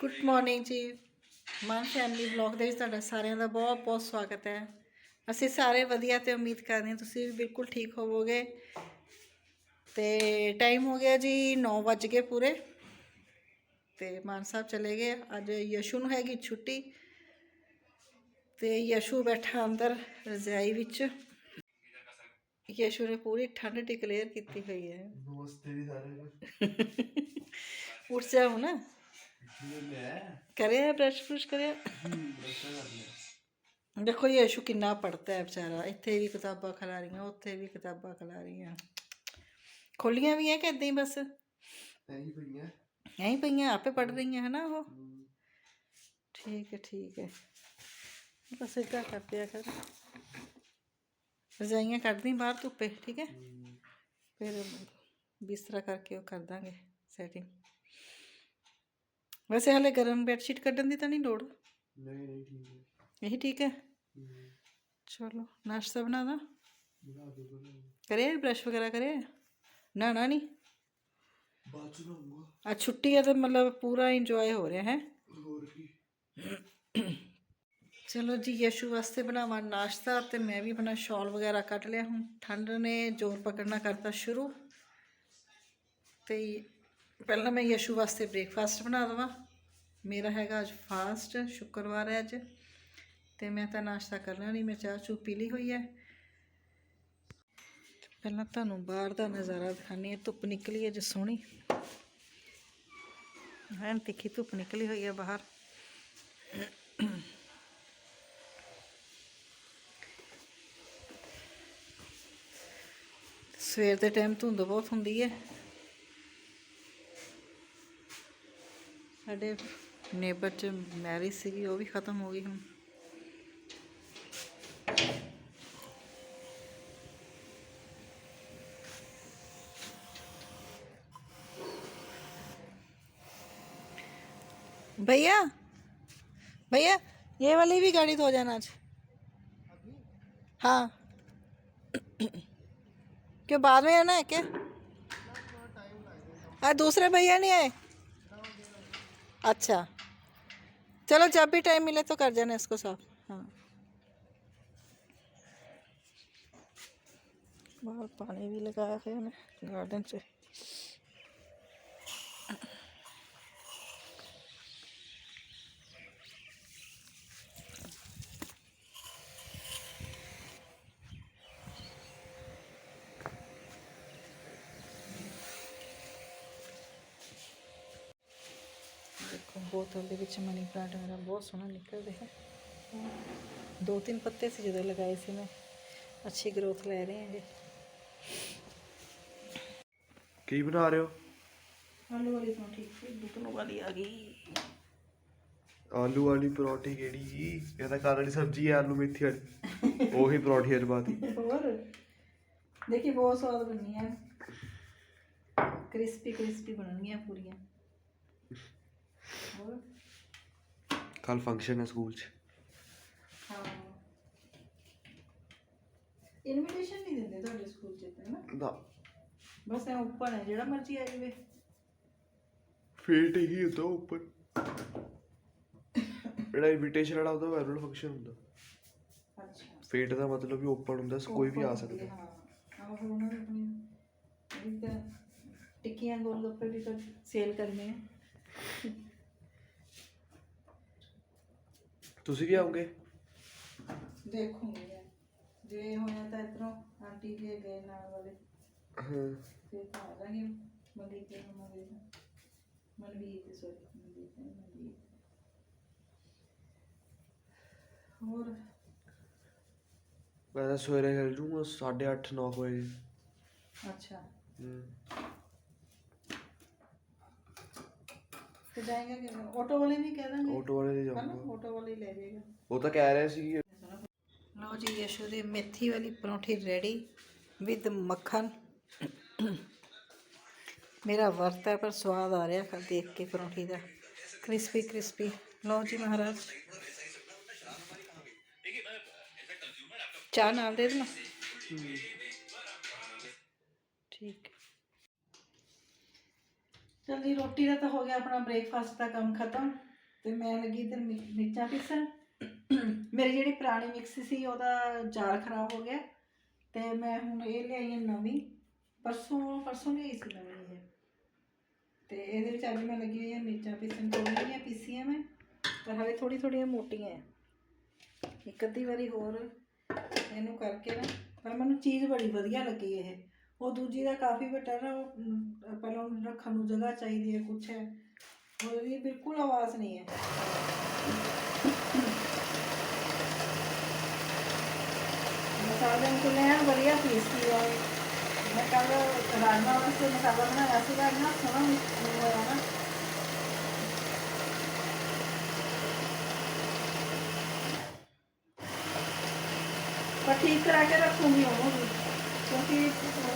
Good morning ਜੀ। ਮਨ family vlog ਦੇ ਵਿੱਚ ਤੁਹਾਡਾ ਸਾਰਿਆਂ ਦਾ ਬਹੁਤ ਬਹੁਤ ਸਵਾਗਤ ਹੈ। ਅਸੀਂ ਸਾਰੇ ਵਧੀਆ ਤੇ ਉਮੀਦ ਕਰਦੇ ਹਾਂ ਤੁਸੀਂ ਵੀ ਬਿਲਕੁਲ ਠੀਕ ਹੋਵੋਗੇ। ਤੇ ਟਾਈਮ ਹੋ ਗਿਆ ਜੀ 9 ਵੱਜ ਗਏ ਪੂਰੇ। ਤੇ ਮਾਨ ਸਾਹਿਬ ਚਲੇ ਗਏ। ਅੱਜ ਯਸ਼ੂ ਨੂੰ ਹੈਗੀ ਛੁੱਟੀ। ਤੇ ਯਸ਼ੂ ਬੈਠਾ ਅੰਦਰ ਰਜ਼ਾਈ ਵਿੱਚ। ਯਸ਼ੂ ਨੇ ਪੂਰੀ ਠੰਡ ਡਿਕਲੇਅਰ ਕੀਤੀ ਹੋਈ ਹੈ। ਨਮਸਤੇ ਜੀ ਸਾਰਿਆਂ ਨੂੰ ਉੱਠ ਜਾ ਹੁਣ ਕਰਿਆ ਬ੍ਰਸ਼ ਬ੍ਰਸ਼ ਕਰਿਆ ਦੇਖੋ ਯਸ਼ੂ ਕਿੰਨਾ ਪੜਦਾ ਹੈ ਵਿਚਾਰਾ। ਇੱਥੇ ਵੀ ਕਿਤਾਬਾਂ ਖਿਲਾ ਰਹੀਆਂ ਉੱਥੇ ਵੀ ਕਿਤਾਬਾਂ ਖਿਲਾ ਰਹੀਆਂ। ਖੋਲੀਆਂ ਵੀ ਹੈ ਕਿ ਏਦਾਂ ਹੀ ਬਸ? ਪਈਆਂ। ਐਂ ਹੀ ਪਈਆਂ ਆਪੇ ਪੜ ਰਹੀਆਂ ਹਨਾ ਉਹ? ਠੀਕ ਹੈ ਠੀਕ ਹੈ। ਬਸ ਇਦਾਂ ਕਰਦੇ ਆ ਕਰ। ਰਜਾਈਆਂ ਕੱਢਦੀ ਬਾਹਰ ਧੁੱਪੇ ਠੀਕ ਹੈ? ਫਿਰ ਬਿਸਤਰਾ ਕਰਕੇ ਉਹ ਕਰ ਦਾਂਗੇ ਸੈਟਿੰਗ ਵੈਸੇ ਹਲੇ ਗਰਮ ਬੈਡਸ਼ੀਟ ਕੱਢਣ ਦੀ ਤਾਂ ਨਹੀਂ ਲੋੜ? ਨਹੀਂ ਨਹੀਂ ਠੀਕ ਹੈ। ਇਹੀ ਠੀਕ ਹੈ? ਚਲੋ ਨਾਸ਼ਤਾ ਬਣਾ ਦਾਂ? ਕਰੇ ਬ੍ਰਸ਼ ਵਗੈਰਾ ਕਰੇ ਨਾ ਨਾ ਨਹੀਂ? ਬਾਅਦ ਚ ਆ ਛੁੱਟੀ ਹੈ ਤੇ ਮਤਲਬ ਪੂਰਾ ਇੰਜੋਏ ਹੋ ਰਿਹਾ ਹੈ? ਹੋਰ ਕੀ? ਚਲੋ ਜੀ ਯਸ਼ੂ ਵਾਸਤੇ ਬਣਾਵਾਂ ਨਾਸ਼ਤਾ ਤੇ ਮੈਂ ਵੀ ਆਪਣਾ ਸ਼ਾਲ ਵਗੈਰਾ ਕੱਢ ਲਿਆ ਹੁਣ। ਠੰਡ ਨੇ ਜ਼ੋਰ ਪਕੜਨਾ ਕਰਤਾ ਸ਼ੁਰੂ। ਤੇ ਪਹਿਲਾਂ ਮੈਂ ਯਸ਼ੂ ਵਾਸਤੇ ਬ੍ਰੇਕਫਾਸਟ ਬਣਾ ਦਵਾਂ। ਮੇਰਾ ਹੈਗਾ ਅੱਜ ਫਾਸਟ ਸ਼ੁੱਕਰਵਾਰ ਹੈ ਅੱਜ। ਤੇ ਮੈਂ ਤਾਂ ਨਾਸ਼ਤਾ ਕਰਨਾ ਨਹੀਂ, ਮੈਂ ਚਾਹ ਚੂ ਪੀ ਲਈ ਹੋਈ ਹੈ। ਪਹਿਲਾਂ ਤੁਹਾਨੂੰ ਬਾਹਰ ਦਾ ਨਜ਼ਾਰਾ ਦਿਖਾਣੀ ਹੈ। ਧੁੱਪ ਨਿਕਲੀ ਹੈ ਜੇ ਸੋਹਣੀ। ਐਨ ਤਿੱਖੀ ਧੁੱਪ ਨਿਕਲੀ ਹੋਈ ਹੈ ਬਾਹਰ। ਸਵੇਰ ਦੇ ਟਾਈਮ ਧੁੰਦ ਬਹੁਤ ਹੁੰਦੀ ਹੈ। ਸਾਡੇ ਨੇਬਰ ਚ ਮੈਰਿਜ ਸੀਗੀ ਉਹ ਵੀ ਖਤਮ ਹੋ ਗਈ ਹੁਣ भैया भैया ये वाली भी गाड़ी धो जाना आज हाँ क्यों बाद में आना है क्या आज दूसरे भैया नहीं आए अच्छा। चलो, जब भी टाइम मिले तो कर जाना इसको साफ़। हाँ। बाहर पानी भी लगाया है मैंने गार्डन से। ਬੋਤਲ ਦੇ ਵਿੱਚ ਮਨੀ ਪਲਾਂਟ ਮੇਰਾ ਬਹੁਤ ਸੋਹਣਾ ਨਿਕਲ ਰਿਹਾ। ਹੈ ਦੋ ਤਿੰਨ ਪੱਤੇ ਸੀ ਜਦੋਂ ਲਗਾਏ ਸੀ ਮੈਂ। ਅੱਛੀ ਗਰੋਥ ਲੈ ਰਹੇ ਹੈਗੇ। ਕੀ ਬਣਾ ਰਹੇ ਹੋ? ਆਲੂ ਵਾਲੀ ਪਰੌਂਠੀ। ਬੁਕਨੋ ਵਾਲੀ ਆ ਗਈ। ਆਲੂ ਵਾਲੀ ਪਰੌਂਠੀ ਕਿਹੜੀ ਜੀ? ਇਹ ਤਾਂ ਕਾਲੀ ਸਬਜ਼ੀ ਹੈ ਆਲੂ ਮੇਥੀ ਵਾਲੀ। ਉਹੀ ਪਰੌਂਠੀ ਅਜਬਾਤੀ ਹੋਰ? ਦੇਖੀ ਬਹੁਤ ਸਵਾਦ ਬਣਨੀ ਹੈ ਕ੍ਰਿਸਪੀ ਕ੍ਰਿਸਪੀ ਬਣਨਗੀਆਂ ਪੂਰੀਆਂ। ਹੋਰ ਕੱਲ ਫੰਕਸ਼ਨ ਹੈ ਸਕੂਲ 'ਚ। ਹਾਂ। ਇਨਵੀਟੇਸ਼ਨ ਨਹੀਂ ਦਿੰਦੇ ਤੁਹਾਡੇ ਸਕੂਲ ਚ ਤਾਂ ਨਾ ਨਾ। ਬਸ ਐ ਉੱਪਰ ਹੈ ਜਿਹੜਾ ਮਰਜ਼ੀ ਆ ਜਾਵੇ। ਫੇਟ ਹੀ ਹੁੰਦਾ ਉੱਪਰ। ਜਿਹੜਾ ਇਨਵੀਟੇਸ਼ਨ ਵਾਲਾ ਹੁੰਦਾ ਵੈਰਲ ਫੰਕਸ਼ਨ ਹੁੰਦਾ। ਅੱਛਾ। ਫੇਟ ਦਾ ਮਤਲਬ ਵੀ ਓਪਨ ਹੁੰਦਾ ਕੋਈ ਵੀ ਆ ਸਕਦਾ। ਹਾਂ। ਆਹ ਫਿਰ ਉਹਨਾਂ ਨੇ ਆਪਣੀ ਇੱਕ ਟਿੱਕੀਆਂ ਗੋਲ ਗੱਪੇ ਵੀ ਤਾਂ ਸੇਲ ਕਰਨੇ ਆ। ਤੁਸੀਂ ਵੀ ਆਓਗੇ? ਦੇਖੂੰਗੀ। ਜੇ ਹੋਇਆ ਤਾਂ ਇਧਰੋਂ ਆਂਟੀ ਜੀ ਗਏ ਨਾਲ ਵਾਲੇ। ਹਾਂ। ਫਿਰ ਤਾਂ ਆ ਜਾਣਗੇ ਮਨਦੀਪ ਦੇ ਮੰਮਾ ਦੇ ਮਨਵੀਰ ਦੇ ਸੋਰੀ ਮਨਦੀਪ ਦੇ ਮਨਵੀਰ ਹੋਰ? ਮੈਂ ਤਾਂ ਸਵੇਰੇ ਚੱਲ ਜੂੰਗਾ 8:30 9 ਵਜੇ। ਅੱਛਾ। ਹੂੰ। ਤੇ ਜਾਏਗਾ ਕਿ ਆਟੋ ਵਾਲੇ ਵੀ ਕਹਿ ਦਾਂਗੇ? ਆਟੋ ਵਾਲੇ ਦੇ ਹਨਾ ਜਾਊਂਗਾ ਆਟੋ ਵਾਲੇ ਹੀ ਲੈ ਜਾਏਗਾ ਉਹ ਤਾਂ ਕਹਿ ਰਿਹਾ ਸੀ ਲਓ ਜੀ, ਯਸ਼ੂ ਦੀ ਮੇਥੀ ਵਾਲੀ ਪਰੌਂਠੀ ਰੈਡੀ ਵਿਦ ਮੱਖਣ। ਮੇਰਾ ਵਰਤ ਹੈ, ਪਰ ਸਵਾਦ ਆ ਰਿਹਾ ਖਾ ਦੇਖ ਕੇ ਪਰੌਂਠੀ ਦਾ। ਕ੍ਰਿਸਪੀ ਕ੍ਰਿਸਪੀ ਲਓ ਜੀ ਮਹਾਰਾਜ। ਚਾਹ ਨਾਲ ਦੇ ਦੇਣਾ? ਠੀਕ। ਚਲ ਜੀ, ਰੋਟੀ ਦਾ ਤਾਂ ਹੋ ਗਿਆ ਆਪਣਾ ਬ੍ਰੇਕਫਾਸਟ ਦਾ ਕੰਮ ਖਤਮ। ਤੇ ਮੈਂ ਲੱਗੀ ਤੇ ਮਿਰਚਾਂ ਪੀਸਣ। ਮੇਰੀ ਜਿਹੜੀ ਪੁਰਾਣੀ ਮਿਕਸੀ ਸੀ ਉਹਦਾ ਜਾਰ ਖਰਾਬ ਹੋ ਗਿਆ ਤੇ ਮੈਂ ਹੁਣ ਇਹ ਲਿਆਈ ਹੈ ਨਵੀਂ। ਪਰਸੋਂ ਪਰਸੋਂ ਲਈ ਸੀ ਨਵੀਂ ਇਹ। ਤੇ ਇਹਦੇ ਵਿੱਚ ਅੱਜ ਮੈਂ ਲੱਗੀ ਹੋਈ ਹਾਂ ਮਿਰਚਾਂ ਪੀਸਣ ਥੋੜ੍ਹੀਆਂ ਪੀਸੀਆਂ ਮੈਂ ਪਰ ਹਲੇ ਥੋੜੀ ਥੋੜੀਆਂ ਮੋਟੀਆਂ ਹੈ ਇੱਕ ਅੱਧੀ ਵਾਰੀ ਹੋਰ ਇਹਨੂੰ ਕਰਕੇ ਨਾ ਪਰ ਮੈਨੂੰ ਚੀਜ਼ ਬੜੀ ਵਧੀਆ ਲੱਗੀ ਇਹ। ਉਹ ਦੂਜੀ ਦਾ ਕਾਫੀ ਵੱਡਾ ਨਾ ਉਹ, ਪਹਿਲਾਂ ਉਹਨੂੰ ਰੱਖਣ ਨੂੰ ਜਗ੍ਹਾ ਚਾਹੀਦੀ ਹੈ ਕੁਛ। ਹੈ ਉਹਦੀ ਬਿਲਕੁਲ ਆਵਾਜ਼ ਨਹੀਂ ਹੈ ਮਸਾਲੇ ਨੂੰ ਲੈ ਵਧੀਆ ਪੀਸੀ ਹੈ ਮੈਂ ਕੱਲ ਰਾਜਮਾ ਵਾਸਤੇ ਮਸਾਲਾ ਬਣਾਇਆ ਸੀਗਾ ਨਾ ਸੋਹਣਾ ਮਿਕਸ ਹੋਇਆ ਨਾ ਪਰ ਠੀਕ ਕਰਾ ਕੇ ਰੱਖੂੰਗੀ ਉਹਨੂੰ ਵੀ ਕਿਉਂਕਿ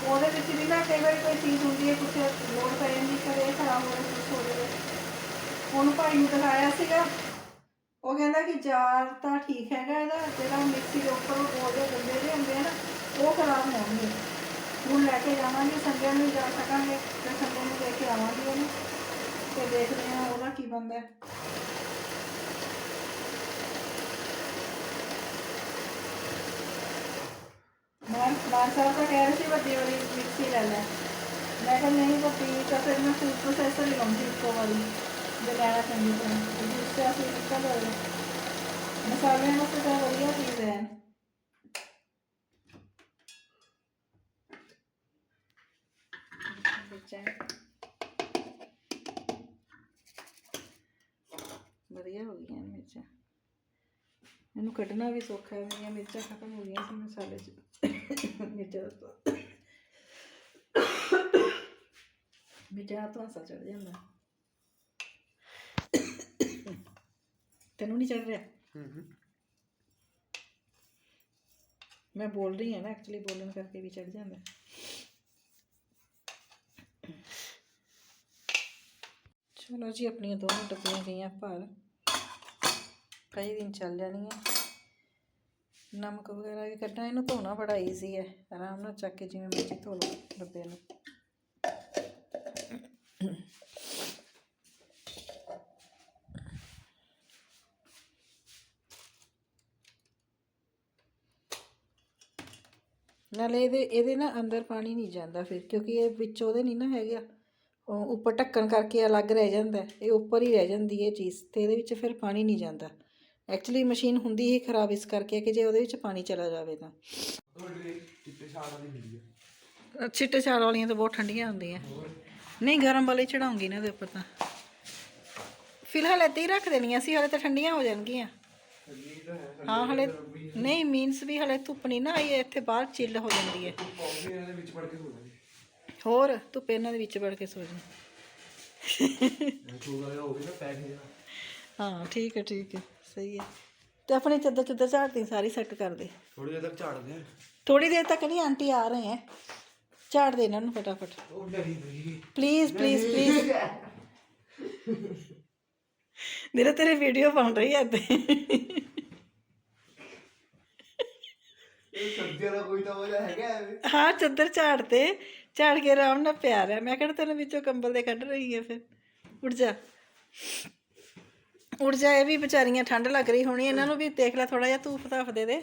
ਉਹਦੇ ਵਿੱਚ ਵੀ ਨਾ ਕਈ ਵਾਰੀ ਕੋਈ ਚੀਜ਼ ਹੁੰਦੀ ਹੈ ਕੁਛ ਲੋੜ ਪੈ ਜਾਂਦੀ ਕਦੇ ਇਹ ਖਰਾਬ ਹੋ ਰਿਹਾ ਕੁਛ ਹੋ ਜਾਵੇ ਉਹਨੂੰ ਭਾਈ ਨੂੰ ਦਿਖਾਇਆ ਸੀਗਾ ਉਹ ਕਹਿੰਦਾ ਕਿ ਜਾਰ ਤਾਂ ਠੀਕ ਹੈਗਾ ਇਹਦਾ, ਜਿਹੜਾ ਮਿਕਸੀ ਦੇ ਉੱਪਰ ਉਹਦੇ ਗੰਦੇ ਜਿਹੇ ਹੁੰਦੇ ਆ ਨਾ, ਉਹ ਖਰਾਬ ਹੋਣਗੇ ਹੁਣ। ਲੈ ਕੇ ਜਾਵਾਂਗੇ ਸੰਡੇ ਨੂੰ ਵੀ ਜਾ ਸਕਾਂਗੇ ਤੇ ਸੰਡੇ ਨੂੰ ਲੈ ਕੇ ਆਵਾਂਗੇ ਉਹਨੂੰ ਤੇ ਦੇਖਦੇ ਹਾਂ ਉਹਦਾ ਕੀ ਬਣਦਾ ਹੈ। ਮੈਂ ਮਾਨ ਸਾਹਿਬ ਤਾਂ ਕਹਿ ਰਹੇ ਸੀ ਵੱਡੀ ਵਾਲੀ ਮਿਕਸੀ ਲੈ ਲੈ। ਮੈਂ ਕਿਹਾ ਨਹੀਂ ਵੱਡੀ ਤਾਂ ਫਿਰ ਮੈਂ ਫੂਡ ਪ੍ਰੋਸੈਸਰ ਹੀ ਲਵਾਂਗੀ ਇੱਕੋ ਵਾਲੀ ਜੇ ਲੈਣਾ ਚੰਗੀ ਤਰ੍ਹਾਂ। ਜਿਸ ਤੇ ਅਸੀਂ ਨਿਕਲ ਹੋਵੇ ਮਸਾਲਿਆਂ ਵਾਸਤੇ ਤਾਂ ਵਧੀਆ ਚੀਜ਼ ਹੈ ਵਧੀਆ ਹੋ ਗਈਆਂ ਮਿਰਚਾਂ। ਇਹਨੂੰ ਕੱਢਣਾ ਵੀ ਸੌਖਾ ਹੈ, ਮੇਰੀਆਂ ਮਿਰਚਾਂ ਖਤਮ ਹੋ ਗਈਆਂ ਸੀ ਮਸਾਲੇ 'ਚ। ਮਿਰਚਾਂ ਦਾ ਸਵਾਦ ਮਿਰਚਾਂ ਤੋਂ ਹਸਾ ਚੜ ਜਾਂਦਾ। ਤੈਨੂੰ ਨਹੀਂ ਚੜ ਰਿਹਾ? ਮੈਂ ਬੋਲ ਰਹੀ ਹਾਂ ਨਾ ਐਕਚੁਅਲੀ ਬੋਲਣ ਕਰਕੇ ਵੀ ਚੜ ਜਾਂਦਾ। ਚਲੋ ਜੀ, ਆਪਣੀਆਂ ਦੋਨੋਂ ਡੱਬੀਆਂ ਗਈਆਂ ਭਰ। ਕਈ ਦਿਨ ਚੱਲ ਜਾਣੀਆਂ। ਨਮਕ ਵਗੈਰਾ ਵੀ ਕੱਢਣਾ, ਇਹਨੂੰ ਧੋਣਾ ਬੜਾ ਈਜ਼ੀ ਹੈ। ਆਰਾਮ ਨਾਲ ਚੱਕ ਕੇ ਜਿਵੇਂ ਮਰਜ਼ੀ ਧੋ ਲਓ ਡੱਬੇ ਨੂੰ। ਨਾਲੇ ਇਹਦੇ ਇਹਦੇ ਨਾ ਅੰਦਰ ਪਾਣੀ ਨਹੀਂ ਜਾਂਦਾ ਫਿਰ, ਕਿਉਂਕਿ ਇਹ ਵਿੱਚ ਉਹਦੇ ਨਹੀਂ ਨਾ ਹੈਗਾ ਉਹ ਉੱਪਰ ਢੱਕਣ ਕਰਕੇ ਅਲੱਗ ਰਹਿ ਜਾਂਦਾ ਇਹ ਉੱਪਰ ਹੀ ਰਹਿ ਜਾਂਦੀ ਹੈ ਇਹ ਚੀਜ਼, ਤੇ ਇਹਦੇ ਵਿੱਚ ਫਿਰ ਪਾਣੀ ਨਹੀਂ ਜਾਂਦਾ। ਐਕਚੁਅਲੀ ਮਸ਼ੀਨ ਹੁੰਦੀ ਹੀ ਖਰਾਬ ਇਸ ਕਰਕੇ ਕਿ ਜੇ ਉਹਦੇ ਵਿੱਚ ਪਾਣੀ ਚਲਾ ਜਾਵੇ ਤਾਂ। ਤੁਹਾਡੇ ਚਿੱਟੇ ਛਾੜ ਚਾਲ ਵਾਲੀਆਂ ਤਾਂ ਬਹੁਤ ਠੰਡੀਆਂ ਹੁੰਦੀਆਂ। ਨਹੀਂ, ਗਰਮ ਵਾਲੇ ਚੜਾਉਂਗੀ ਨਾ ਇਹਦੇ ਉੱਪਰ ਤਾਂ। ਫਿਲਹਾਲ ਇੱਦਾਂ ਹੀ ਰੱਖ ਦੇਣੀਆਂ ਸੀ, ਹਾਲੇ ਤਾਂ ਠੰਡੀਆਂ ਹੋ ਜਾਣਗੀਆਂ। ਹੈ ਹਲੇ ਨਹੀਂ ਮੀਨਸ ਵੀ ਹਲੇ ਧੁੱਪ ਨਹੀਂ ਨਾ ਆਈ ਇੱਥੇ ਬਾਹਰ ਚਿੱਲ ਹੋ ਜਾਂਦੀ ਹੈ। ਕੌਫੀ ਇਹਦੇ ਵਿੱਚ ਵੜ ਕੇ ਹੋ ਜਾਂਦੀ ਹੋਰ ਧੁੱਪ ਇਹਨਾਂ ਦੇ ਵਿੱਚ ਵੜ ਕੇ ਸੋ ਜਾ ਛੋਗਾ ਜਿਹਾ ਹੋਵੇ ਨਾ ਪੈਕ ਜਿਹਾ ਹਾਂ ਠੀਕ ਹੈ ਠੀਕ ਹੈ ਸਹੀ ਹੈ। ਤੇ ਆਪਣੀ ਚੱਦਰ ਚੱਦਰ ਝਾੜਦੀ ਸਾਰੀ ਸੈੱਟ ਕਰ ਦੇ। ਥੋੜੀ ਜਿਹਾ ਤੱਕ ਝਾੜਦੇ ਆ। ਥੋੜੀ ਦੇਰ ਤੱਕ ਨਹੀਂ ਆਂਟੀ ਆ ਰਹੇ ਹੈ। ਝਾੜ ਦੇ ਇਹਨਾਂ ਨੂੰ ਫਟਾਫਟ। ਪਲੀਜ਼ ਪਲੀਜ਼ ਪਲੀਜ਼ ਮੇਰਾ ਤੇਰੇ ਵੀਡੀਓ ਬਣ ਰਹੀ ਹੈ ਤੇ। ਇਹ ਸਬਜ਼ੀਆਂ ਦਾ ਕੋਈ ਤਾਂ ਵਜ੍ਹਾ ਹੈਗਾ ਐਵੇਂ ਹਾਂ ਚੱਦਰ ਝਾੜ ਤੇ ਝਾੜ ਕੇ ਆਰਾਮ ਨਾਲ ਪਿਆ ਰਿਹਾ। ਮੈਂ ਕਿਹੜਾ ਤੈਨੂੰ ਵਿੱਚੋਂ ਕੰਬਲ ਦੇ ਕੱਢ ਰਹੀ ਹੈ ਫਿਰ। ਉੱਠ ਜਾ। ਉੱਠ ਜਾ ਇਹ ਵੀ ਵਿਚਾਰੀਆਂ ਠੰਡ ਲੱਗ ਰਹੀ ਹੋਣੀ ਇਹਨਾਂ ਨੂੰ ਵੀ ਦੇਖ ਲੈ ਥੋੜਾ ਜਿਹਾ ਧੂਫ ਧਾਫ ਦੇ ਦੇ।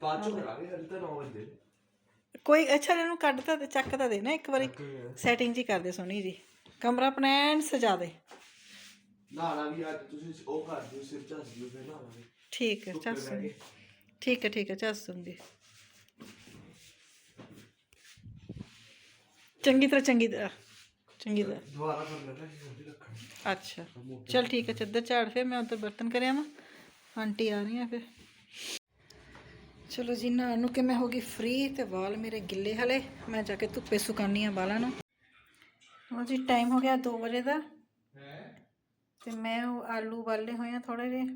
ਬਾਅਦ ਚੋਂ ਕਰਾਂਗੇ ਹਲ ਤਾਂ 9 ਵਜੇ। ਕੋਈ ਅੱਛਾ ਇਹਨੂੰ ਕੱਢ ਤਾਂ ਦੇ ਚੱਕ ਤਾਂ ਦੇ ਨਾ ਇੱਕ ਵਾਰੀ। ਸੈਟਿੰਗ ਜੀ ਕਰ ਦੇ ਸੋਹਣੀ ਜੀ ਕਮਰਾ ਆਪਣਾ ਐਨ ਸਜਾ ਦੇ। ਨਹਾਣਾ ਵੀ ਅੱਜ ਤੁਸੀਂ ਉਹ ਕਰ ਦਿਓ ਸਿਰ ਝੱਸ ਦਿਓ ਫਿਰ ਨਹਾਵਾਂਗੇ। ਠੀਕ ਹੈ ਚੱਸ ਕੇ। ਠੀਕ ਹੈ ਠੀਕ ਹੈ ਚੱਸ ਦੂੰਗੀ ਚੰਗੀ ਤਰ੍ਹਾਂ ਚੰਗੀ ਤਰ੍ਹਾਂ ਚੰਗੀ ਤਰ੍ਹਾਂ। ਦੁਬਾਰਾ ਕਰ ਲੈਣਾ ਉਹਦੀ ਰੱਖਣੀ। ਅੱਛਾ ਚਲ ਠੀਕ ਹੈ ਚੱਦਰ ਝਾੜ ਫਿਰ ਮੈਂ ਉੱਧਰ ਬਰਤਨ ਕਰਿਆ ਵਾਂ। ਆਂਟੀ ਆ ਰਹੀ ਆ ਫਿਰ। ਚਲੋ ਜੀ ਨਹਾਉਣ ਨੂੰ ਕਿ ਮੈਂ ਹੋ ਗਈ ਫ੍ਰੀ ਤੇ ਵਾਲ ਮੇਰੇ ਗਿੱਲੇ ਹਲੇ। ਮੈਂ ਜਾ ਕੇ ਧੁੱਪੇ ਸੁਕਾਨੀ ਆ ਵਾਲਾਂ ਨੂੰ। ਲਓ ਜੀ ਟਾਈਮ ਹੋ ਗਿਆ 2 ਵਜੇ ਦਾ। ਤੇ ਮੈਂ ਉਹ ਆਲੂ ਉਬਾਲੇ ਹੋਏ ਆ ਥੋੜੇ ਜਿਹੇ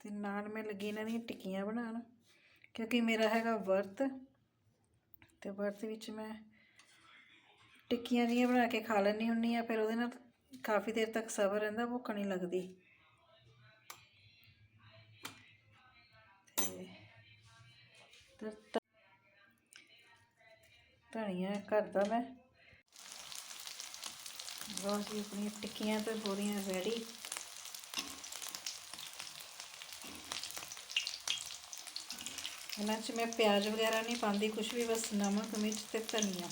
ਤੇ ਨਾਲ ਮੈਂ ਲੱਗੀ ਇਹਨਾਂ ਦੀਆਂ ਟਿੱਕੀਆਂ ਬਣਾਉਣ, ਕਿਉਂਕਿ ਮੇਰਾ ਹੈਗਾ ਵਰਤ ਤੇ ਵਰਤ ਵਿੱਚ ਮੈਂ ਟਿੱਕੀਆਂ ਜੀਆਂ ਬਣਾ ਕੇ ਖਾ ਲੈਣੀ ਹੁੰਨੀ ਆ ਫਿਰ ਉਹਦੇ ਨਾਲ ਕਾਫੀ ਦੇਰ ਤੱਕ ਸਬਰ ਰਹਿੰਦਾ, ਭੁੱਖ ਨਹੀਂ ਲੱਗਦੀ। ਤੇ ਧਨੀਆ ਘਰ ਦਾ ਮੈਂ। ਬਹੁਤ ਜੀ, ਆਪਣੀਆਂ ਟਿੱਕੀਆਂ ਤੇ ਹੋ ਰਹੀਆਂ ਰੈਡੀ ਇਹਨਾਂ 'ਚ ਮੈਂ ਪਿਆਜ਼ ਵਗੈਰਾ ਨਹੀਂ ਪਾਉਂਦੀ ਕੁਝ ਵੀ ਬਸ ਨਮਕ, ਮਿਰਚ ਤੇ ਧਨੀਆ।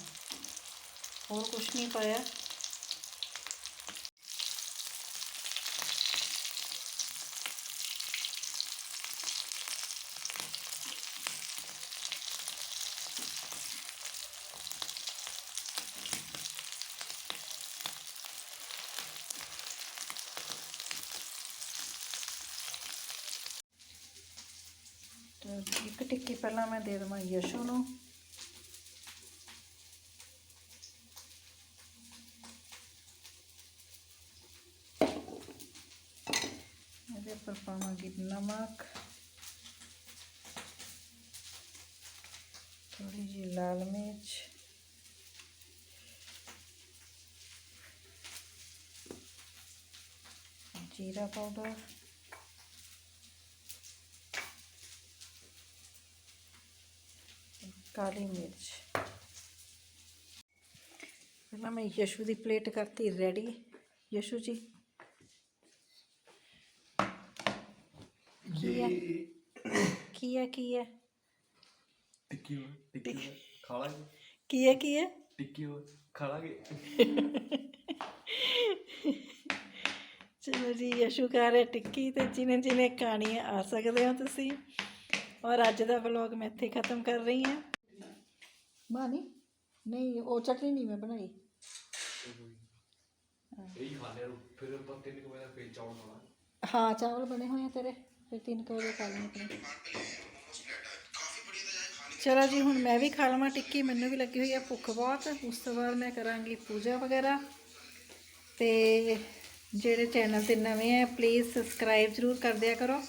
ਹੋਰ ਕੁਝ ਨਹੀਂ ਪਾਇਆ। ਤੇ ਇੱਕ ਟਿੱਕੀ ਪਹਿਲਾਂ ਮੈਂ ਦੇ ਦੇਵਾਂ ਯਸ਼ੂ ਨੂੰ। ਇਹਦੇ ਉੱਪਰ ਪਾਵਾਂਗੀ ਨਮਕ। ਥੋੜੀ ਜਿਹੀ ਲਾਲ ਮਿਰਚ। ਜੀਰਾ ਪਾਊਡਰ। ਕਾਲੀ ਮਿਰਚ। ਪਹਿਲਾਂ ਮੈਂ ਯਸ਼ੂ ਦੀ ਪਲੇਟ ਕਰਤੀ ਰੈਡੀ। ਯਸ਼ੂ ਜੀ। ਕੀ ਹੈ? ਕੀ ਹੈ ਕੀ ਹੈ? ਟਿੱਕੀ ਹੋ ਟਿੱਕੀ ਹੋ ਖਾ ਲਾਂਗੇ। ਕੀ ਹੈ ਕੀ ਹੈ? ਟਿੱਕੀ ਹੋ ਖਾ ਲਾਂਗੇ। ਚਲੋ ਜੀ ਯਸ਼ੂ ਰਿਹਾ ਟਿੱਕੀ ਤੇ ਜਿਨੇ ਜਿਨੇ ਹੈ ਆ ਸਕਦੇ ਹੋ ਤੁਸੀਂ। ਔਰ ਅੱਜ ਦਾ ਵਲੌਗ ਮੈਂ ਇੱਥੇ ਖਤਮ ਕਰ ਰਹੀ ਹਾਂ। ਬਾਨੀ ਨਹੀਂ ਉਹ ਚਟਨੀ ਨਹੀਂ ਮੈਂ ਬਣਾਈ। ਇਹੀ ਖਾ ਲਿਆ ਫਿਰ ਆਪਾਂ ਤਿੰਨ ਕੁ ਵਜੇ ਫੇਰ ਚੌਲ ਖਾਣਾ। ਹਾਂ ਚਾਵਲ ਬਣੇ ਹੋਏ ਆ ਤੇਰੇ। ਫਿਰ ਤਿੰਨ ਕੁ ਵਜੇ ਖਾ ਲੈਣੇ ਆਪਣੇ। ਚਲੋ ਜੀ ਹੁਣ ਮੈਂ ਵੀ ਖਾ ਲਵਾਂ ਟਿੱਕੀ। ਮੈਨੂੰ ਵੀ ਲੱਗੀ ਹੋਈ ਆ ਭੁੱਖ ਬਹੁਤ। ਉਸ ਤੋਂ ਬਾਅਦ ਮੈਂ ਕਰਾਂਗੀ ਪੂਜਾ ਵਗੈਰਾ। ਤੇ ਜਿਹੜੇ ਚੈਨਲ ਤੇ ਨਵੇਂ ਆ ਪਲੀਜ਼ ਸਬਸਕ੍ਰਾਈਬ ਜ਼ਰੂਰ ਕਰ ਦਿਆ ਕਰੋ।